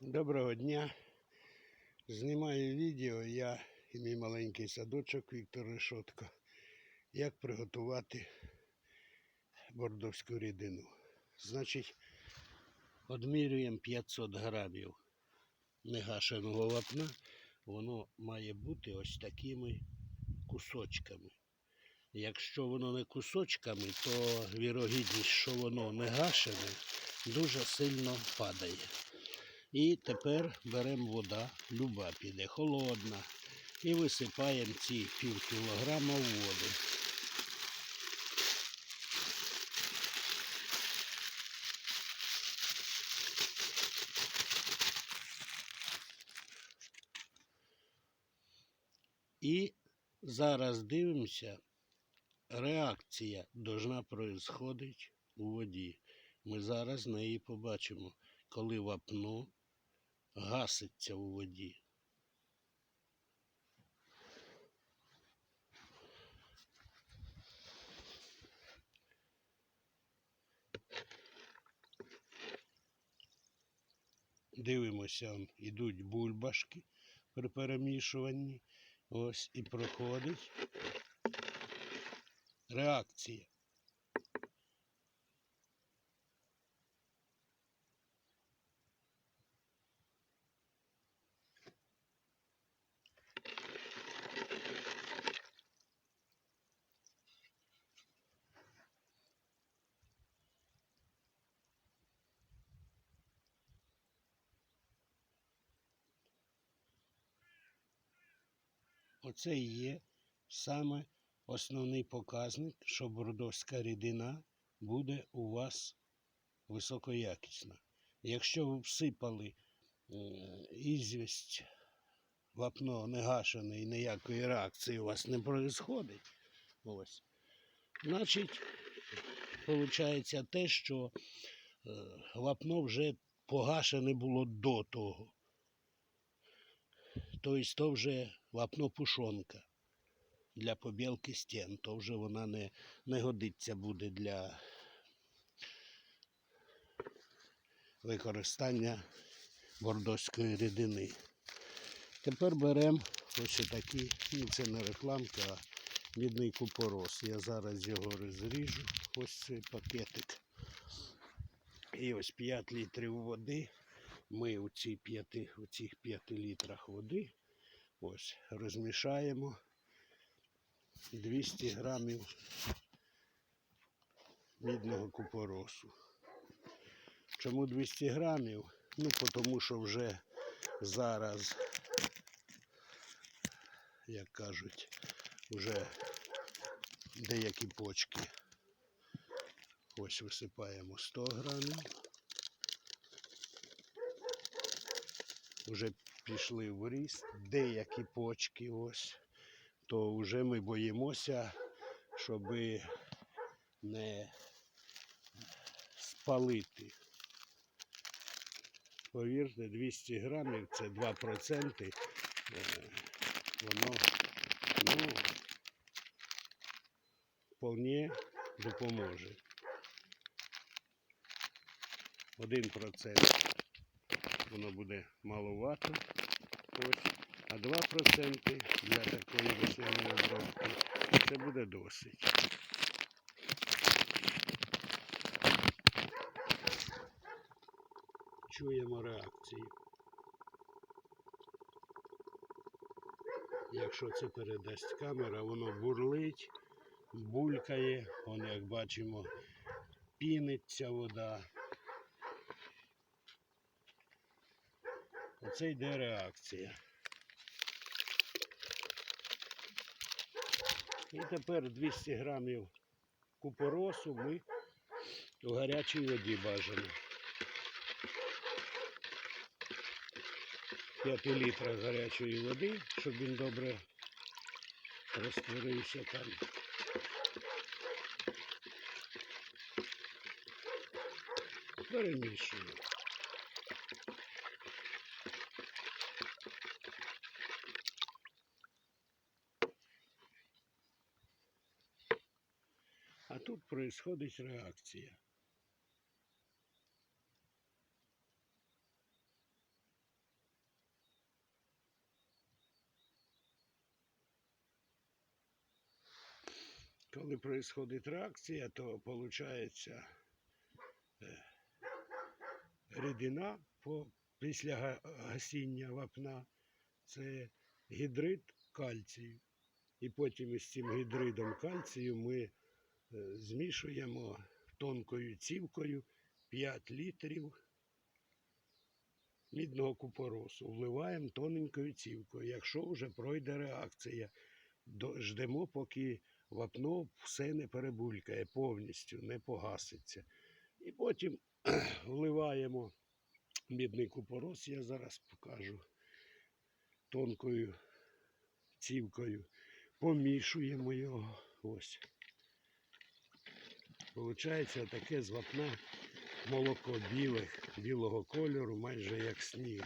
Доброго дня. Знімаю відео я і мій маленький садочок Віктор Решотко. Як приготувати бордовську рідину. Значить, одмірюємо 500 грамів негашеного вапна. Воно має бути ось такими кусочками. Якщо воно не кусочками, то вірогідність, що воно не гашене, дуже сильно падає. І тепер беремо вода, люба піде, холодна. І висипаємо ці пів кілограма в воду. І зараз дивимося, реакція должна происходить у воді. Ми зараз неї побачимо, коли вапно гаситься у воді. Дивимося, он, ідуть бульбашки при перемішуванні. Ось і проходить реакція. Оце і є саме основний показник, що бордовська рідина буде у вас високоякісна. Якщо ви всипали е, ізвість, вапно не гашене і ніякої реакції у вас не відбувається, ось, значить, виходить те, що е, вапно вже погашене було до того. Тобто то вже вапно пушонка для побілки стін, то вже вона не, не годиться буде для використання бордоської рідини. Тепер беремо ось такі, ну це не рекламка, а мідний купорос. Я зараз його розріжу, ось цей пакетик. І ось 5 літрів води. Ми у, ці 5, у цих 5 літрах води ось розмішаємо 200 грамів мідного купоросу. Чому 200 грамів? Ну, тому що вже зараз, як кажуть, вже деякі почки. Ось висипаємо 100 грамів. Вже пішли в ріст, деякі почки ось, то вже ми боїмося, щоб не спалити. Повірте, 200 грамів це 2%. е, Воно ну, вполне допоможе. 1% воно буде маловато. Ось. А 2% для такої весняної обробки це буде досить. Чуємо реакцію. Якщо це передасть камера, воно бурлить, булькає, воно, як бачимо, піниться вода. Оце йде реакція. І тепер 200 грамів купоросу ми у гарячій воді бажано. 5 літрах гарячої води, щоб він добре розтворився там. Перемішуємо. А тут происходить реакція. Коли проходить реакція, то виходить э, рідина після гасіння вапна це гідрид кальцію. І потім із цим гідридом кальцію ми змішуємо тонкою цівкою 5 літрів мідного купоросу. Вливаємо тоненькою цівкою. Якщо вже пройде реакція, ждемо, поки вапно все не перебулькає повністю, не погаситься. І потім вливаємо мідний купорос, я зараз покажу тонкою цівкою, помішуємо його. Ось. Получається таке з вапна молоко біле, білого кольору, майже як сніг.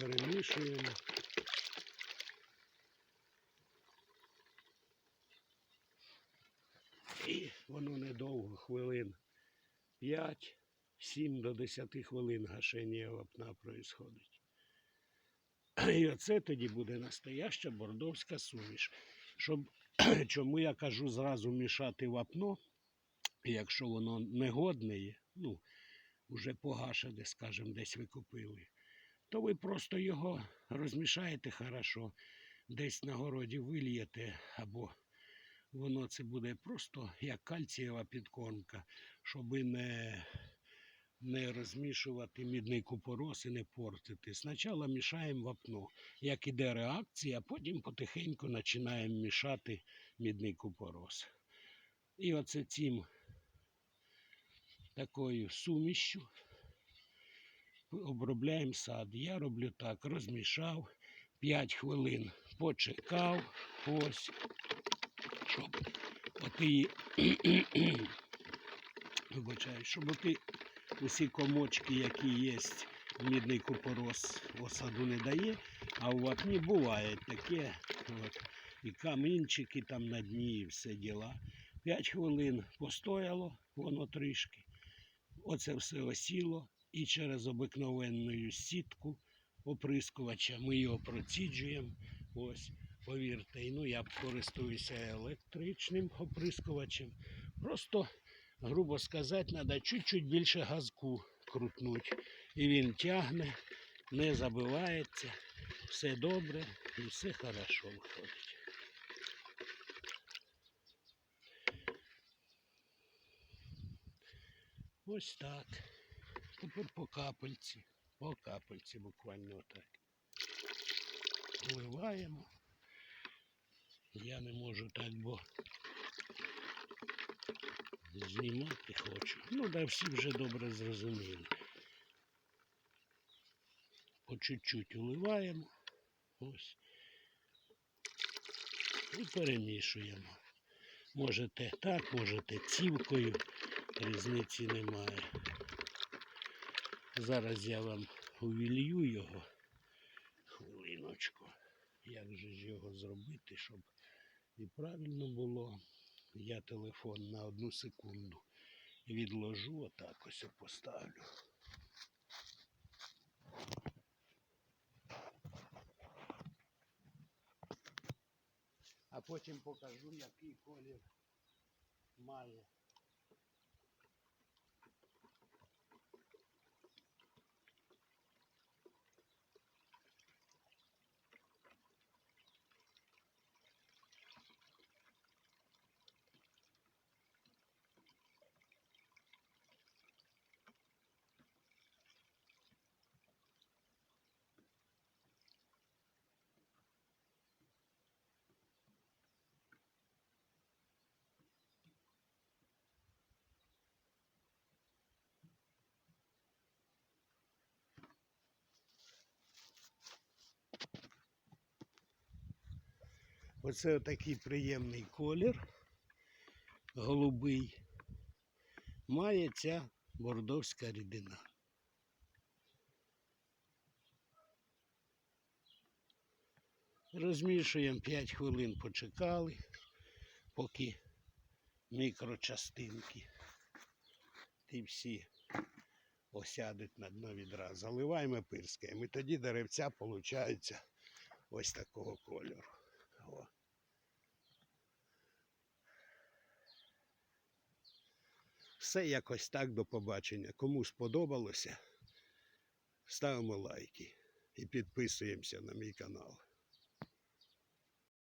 Перемішуємо. І воно недовго, хвилин 5, 7 до 10 хвилин гашення вапна происходить. І оце тоді буде настояща бордовська суміш. Щоб, чому я кажу зразу мішати вапно, якщо воно негодне, є, ну, вже погашене, скажімо, десь ви купили, то ви просто його розмішаєте хорошо, десь на городі вильєте, або воно це буде просто як кальцієва підкормка, щоб не, не розмішувати мідний купорос і не портити. Спочатку мішаємо вапно. Як іде реакція, потім потихеньку починаємо мішати мідний купорос. І оце цим такою сумішю обробляємо сад. Я роблю так, розмішав, 5 хвилин почекав, ось, щоб оті, вибачаю, щоб оті усі комочки, які є, мідний купорос осаду не дає, а у вапні буває таке, от, і камінчики там на дні, і все діла. 5 хвилин постояло, воно трішки. Оце все осіло і через обикновенну сітку оприскувача ми його проціджуємо. Ось, повірте, ну я користуюся електричним оприскувачем. Просто, грубо сказати, треба чуть-чуть більше газку крутнути. І він тягне, не забивається, все добре і все хорошо виходить. Ось так. Тепер по капельці. По капельці буквально так. Вливаємо. Я не можу так, бо знімати хочу. Ну, да всі вже добре зрозуміли. По чуть-чуть вливаємо. Ось. І перемішуємо. Можете так, можете цівкою, різниці немає. Зараз я вам увілью його. Хвилиночку. Як же ж його зробити, щоб і правильно було. Я телефон на одну секунду відложу, отак ось поставлю. А потім покажу, який колір має. Оце такий приємний колір, голубий, має ця бордовська рідина. Розмішуємо 5 хвилин почекали, поки мікрочастинки ті всі осядуть на дно відра. Заливаємо пирскаємо. І тоді деревця получаються ось такого кольору. О. Все якось так до побачення. Кому сподобалося, ставимо лайки і підписуємося на мій канал.